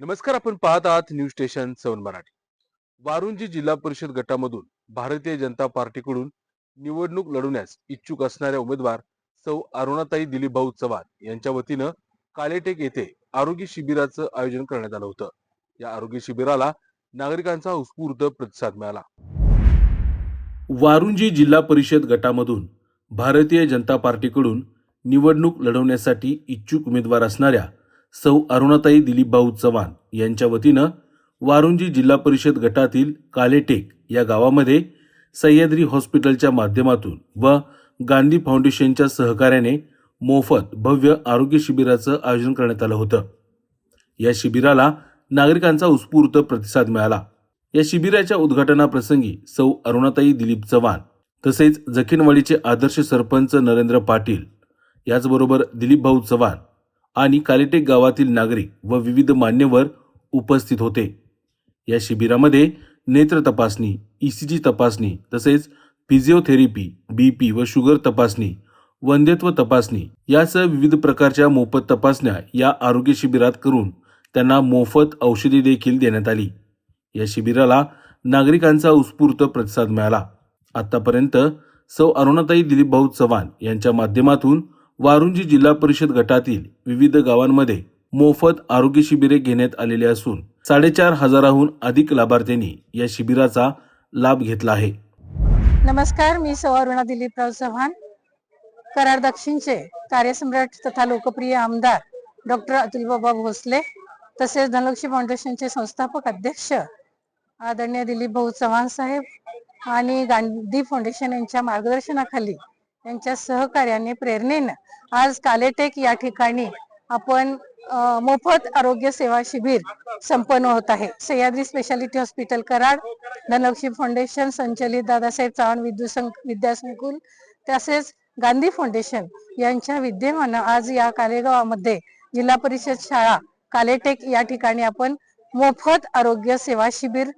नमस्कार आपण पाहत आहात न्यूज स्टेशन सवन मराठी. वारुंजी जिल्हा परिषद गटामधून भारतीय जनता पार्टीकडून निवडणूक लढवण्यास इच्छुक असणाऱ्या उमेदवार सौ अरुणाताई दिलीपभाऊ चव्हाण यांच्या वतीनं कालेटेक येथे आरोग्य शिबिराचं आयोजन करण्यात आलं होतं. या आरोग्य शिबिराला नागरिकांचा उत्स्फूर्त प्रतिसाद मिळाला. वारुंजी जिल्हा परिषद गटामधून भारतीय जनता पार्टीकडून निवडणूक लढवण्यासाठी इच्छुक उमेदवार असणाऱ्या सौ अरुणाताई दिलीपभाऊ चव्हाण यांच्या वतीनं वारुंजी जिल्हा परिषद गटातील कालेटेक या गावामध्ये सह्याद्री हॉस्पिटलच्या माध्यमातून व गांधी फाउंडेशनच्या सहकार्याने मोफत भव्य आरोग्य शिबिराचं आयोजन करण्यात आलं होतं. या शिबिराला नागरिकांचा उत्स्फूर्त प्रतिसाद मिळाला. या शिबिराच्या उद्घाटनाप्रसंगी सौ अरुणाताई दिलीप चव्हाण तसेच जखीनवाडीचे आदर्श सरपंच नरेंद्र पाटील याचबरोबर दिलीप भाऊ चव्हाण आणि कालिटेक गावातील नागरिक व विविध मान्यवर उपस्थित होते. या शिबिरामध्ये नेत्र तपासणी ईसीजी तपासणी तसेच फिजिओथेरपी बीपी व शुगर तपासणी वंध्यत्व तपासणी यासह विविध प्रकारच्या मोफत तपासण्या या आरोग्य शिबिरात करून त्यांना मोफत औषधी देखील देण्यात आली. या शिबिराला नागरिकांचा उत्स्फूर्त प्रतिसाद मिळाला. आतापर्यंत सौ अरुणाताई दिलीपभाऊ चव्हाण यांच्या माध्यमातून वारुंजी जिल्हा परिषद गटातील विविध गावांमध्ये मोफत आरोग्य शिबिरे घेण्यात आलेली असून साडेचार हजाराहून अधिक लाभार्थ्यांनी या शिबिराचा लाभ घेतला आहे. नमस्कार मी सवारुणा दिलीपराव चव्हाण कराड दक्षिणचे कार्यसम्राट तथा लोकप्रिय आमदार डॉक्टर अतुलबाबा भोसले तसेच धनलक्ष्मी फाउंडेशनचे संस्थापक अध्यक्ष आदरणीय दिलीप भाऊ चव्हाण साहेब आणि गांधी फाउंडेशन यांच्या मार्गदर्शनाखाली यांच्या सहकार्याने प्रेरणेनं आज कालेटेक या ठिकाणी आपण मोफत आरोग्य सेवा शिबिर संपन्न होत आहे. Sahyadri speciality hospital Karad Dhanlaxmi foundation संचलित दादासाहेब चव्हाण विद्युत विद्यासंकुल तसेच गांधी फाउंडेशन यांच्या विद्यमानं आज या कालेगावामध्ये जिल्हा परिषद शाळा कालेटेक या ठिकाणी आपण मोफत आरोग्य सेवा शिबिर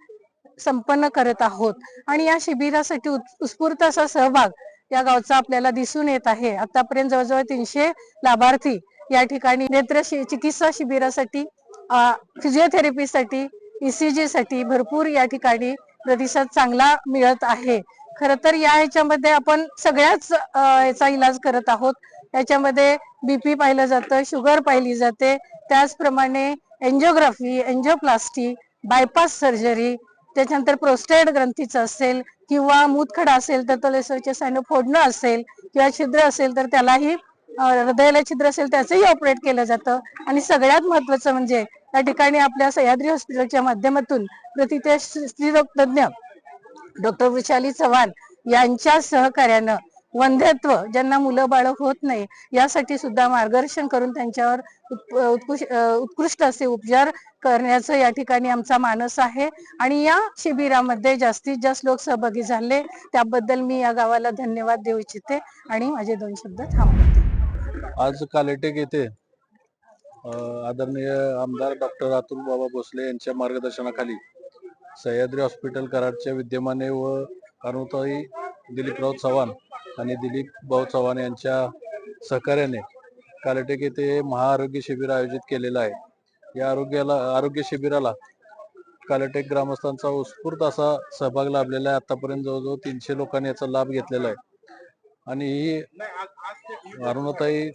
संपन्न करत आहोत. आणि या शिबिरासाठी उत्स्फूर्त असा सहभाग या गावचा आपल्याला दिसून येत आहे. आतापर्यंत जवळजवळ तीनशे लाभार्थी या ठिकाणी नेत्र चिकित्सा शिबिरासाठी फिजिओथेरपीसाठी ईसीजी साठी भरपूर या ठिकाणी प्रतिसाद चांगला मिळत आहे. खर तर या ह्याच्यामध्ये आपण सगळ्याच याचा इलाज करत आहोत. याच्यामध्ये बीपी पाहिलं जातं शुगर पाहिली जाते. त्याचप्रमाणे एन्जिओग्राफी एन्जिओप्लास्टी बायपास सर्जरी त्याच्यानंतर प्रोस्टेट ग्रंथीचं असेल किंवा मूतखडा असेल तर तो लेसरचे फोडणं असेल किंवा छिद्र असेल तर त्यालाही हृदयाला छिद्र असेल त्याचंही ऑपरेट केलं जातं. आणि सगळ्यात महत्वाचं म्हणजे या ठिकाणी आपल्या सह्याद्री हॉस्पिटलच्या माध्यमातून प्रतिथे स्त्रीरोग तज्ञ डॉक्टर विशाली चव्हाण यांच्या सहकार्यानं वंध्यत्व ज्यांना मुलं बाळ होत नाही यासाठी सुद्धा मार्गदर्शन करून त्यांच्यावर उत्कृष्ट उत्कृष्ट असे उपचार करण्याचं या ठिकाणी आमचा मानस आहे. आणि या शिबिरामध्ये जास्तीत जास्त लोक सहभागी झाले. त्याबद्दल मी या गावाला धन्यवाद देऊ इच्छिते आणि माझे दोन शब्द थांबवते. आज कालेटेक येथे आदरणीय आमदार डॉक्टर अतुल बाबा भोसले यांच्या मार्गदर्शनाखाली सह्याद्री हॉस्पिटल कराडच्या विद्यमाने व अनुताई दिलीपराव चव्हाण आणि दिलीप भाऊ चव्हाण यांच्या सहकार्याने कालटेक येथे महाआरोग्य शिबिर आयोजित केलेलं आहे. या आरोग्याला आरोग्य शिबिराला कालटेक ग्रामस्थांचा उत्स्फूर्त असा सहभाग लाभलेला आहे. आतापर्यंत जवळजवळ तीनशे लोकांनी याचा लाभ घेतलेला आहे. आणि ही अरुणाताई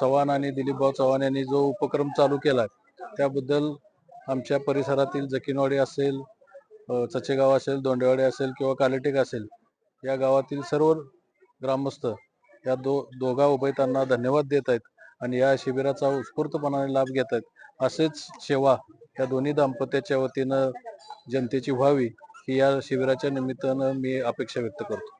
चव्हाण आणि दिलीपभाऊ चव्हाण यांनी जो उपक्रम चालू केला त्याबद्दल आमच्या परिसरातील जकीनवाडी असेल चचेगाव असेल दोंडेवाडी असेल किंवा कालटेक असेल या गावातील सर्व ग्रामस्थ या दो दोघा उभयतांना धन्यवाद देत आहेत आणि या शिबिराचा उत्स्फूर्तपणाने लाभ घेत आहेत असेच सेवा या दोन्ही दाम्पत्याच्या वतीनं जनतेची व्हावी ही या शिबिराच्या निमित्तानं मी अपेक्षा व्यक्त करतो.